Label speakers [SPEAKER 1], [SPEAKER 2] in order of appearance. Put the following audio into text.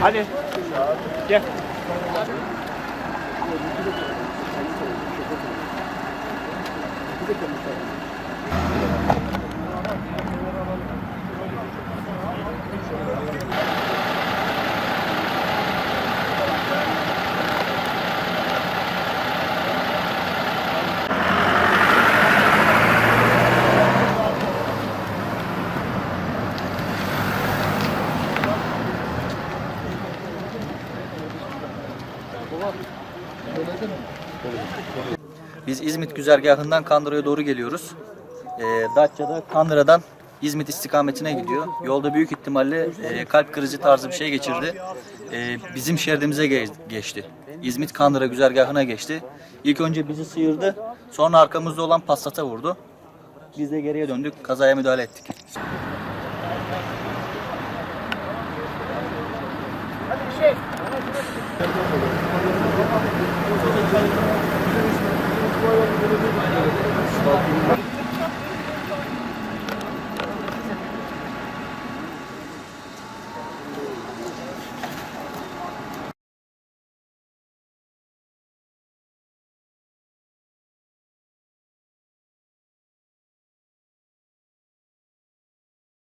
[SPEAKER 1] Hadi. Gel. Thank you.
[SPEAKER 2] Biz İzmit güzergahından Kandıra'ya doğru geliyoruz. Ee, Datça'da Kandıra'dan İzmit istikametine gidiyor. Yolda büyük ihtimalle e, kalp krizi tarzı bir şey geçirdi. Ee, bizim şeridimize ge- geçti. İzmit Kandıra güzergahına geçti. İlk önce bizi sıyırdı. Sonra arkamızda olan Passat'a vurdu. Biz de geriye döndük. Kazaya müdahale ettik. Thank you.